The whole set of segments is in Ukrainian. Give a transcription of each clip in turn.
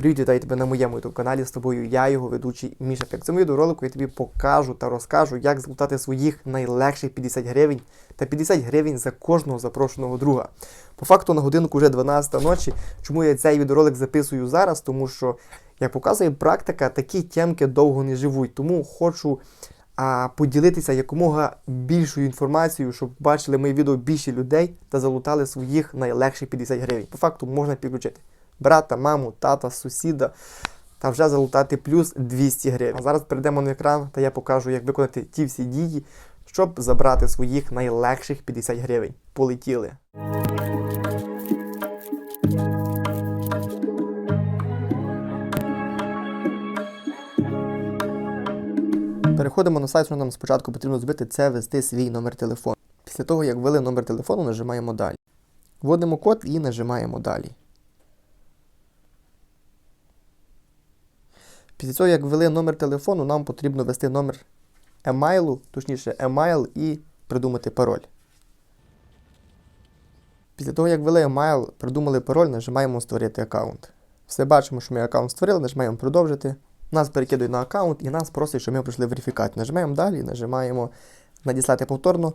Привіт, вітаю тебе на моєму youtube каналі. З тобою я, його ведучий Міша. В цьому відеоролику я тобі покажу та розкажу, як залутати своїх найлегших 50 гривень та 50 гривень за кожного запрошеного друга. По факту на годинку вже 12 ночі. Чому я цей відеоролик записую зараз? Тому що, як показує практика, такі тємки довго не живуть. Тому хочу а, поділитися якомога більшою інформацією, щоб бачили мої відео більше людей та залутали своїх найлегших 50 гривень. По факту можна підключити брата, маму, тата, сусіда та вже залутати плюс 200 гривень. А зараз перейдемо на екран та я покажу, як виконати ті всі дії, щоб забрати своїх найлегших 50 гривень. Полетіли. Переходимо на сайт, що нам спочатку потрібно зробити, це ввести свій номер телефону. Після того, як ввели номер телефону, нажимаємо далі. Вводимо код і нажимаємо далі. Після цього, як ввели номер телефону, нам потрібно ввести номер емейлу, точніше емейл і придумати пароль. Після того, як ввели емейл, придумали пароль, нажимаємо Створити аккаунт. Все бачимо, що ми аккаунт створили, нажимаємо Продовжити. Нас перекидує на аккаунт і нас просить, щоб ми пройшли верифікацію. Нажимаємо далі, нажимаємо Надіслати повторно.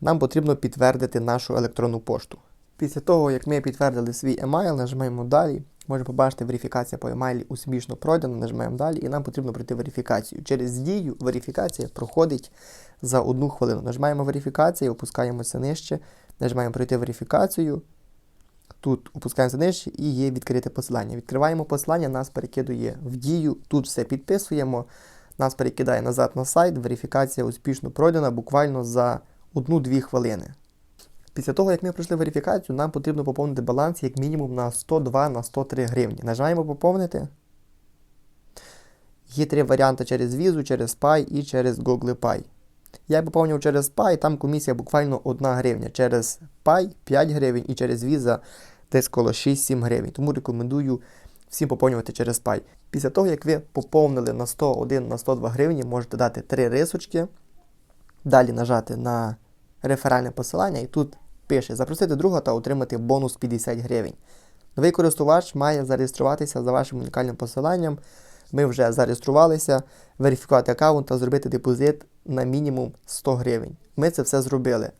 Нам потрібно підтвердити нашу електронну пошту. Після того, як ми підтвердили свій емейл, нажимаємо далі. Можемо побачити, верифікація по емейлі успішно пройдена, нажимаємо далі, і нам потрібно пройти верифікацію. Через дію верифікація проходить за одну хвилину. Нажимаємо верифікацію, опускаємося нижче, нажимаємо пройти верифікацію. Тут опускаємося нижче і є відкрите посилання. Відкриваємо посилання, нас перекидує в дію. Тут все підписуємо, нас перекидає назад на сайт. Верифікація успішно пройдена буквально за 1-2 хвилини. Після того, як ми пройшли верифікацію, нам потрібно поповнити баланс як мінімум на 102 на 103 гривні. Нажимаємо поповнити. Є три варіанти через візу, через Pay і через Google Pay. Я поповнював через Pay, там комісія буквально 1 гривня. Через Pay 5 гривень і через Visa десь коло 6-7 гривень. Тому рекомендую всім поповнювати через Pay. Після того, як ви поповнили на 101 на 102 гривні, можете дати 3 рисочки. Далі нажати на реферальне посилання і тут пише запросити друга та отримати бонус 50 гривень. Новий користувач має зареєструватися за вашим унікальним посиланням. Ми вже зареєструвалися, верифікувати аккаунт та зробити депозит на мінімум 100 гривень. Ми це все зробили.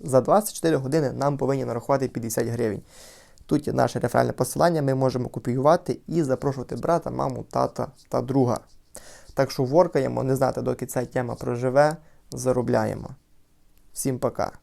За 24 години нам повинні нарахувати 50 гривень. Тут є наше реферальне посилання, ми можемо копіювати і запрошувати брата, маму, тата та друга. Так що воркаємо, не знати, доки ця тема проживе, заробляємо. Всім пока.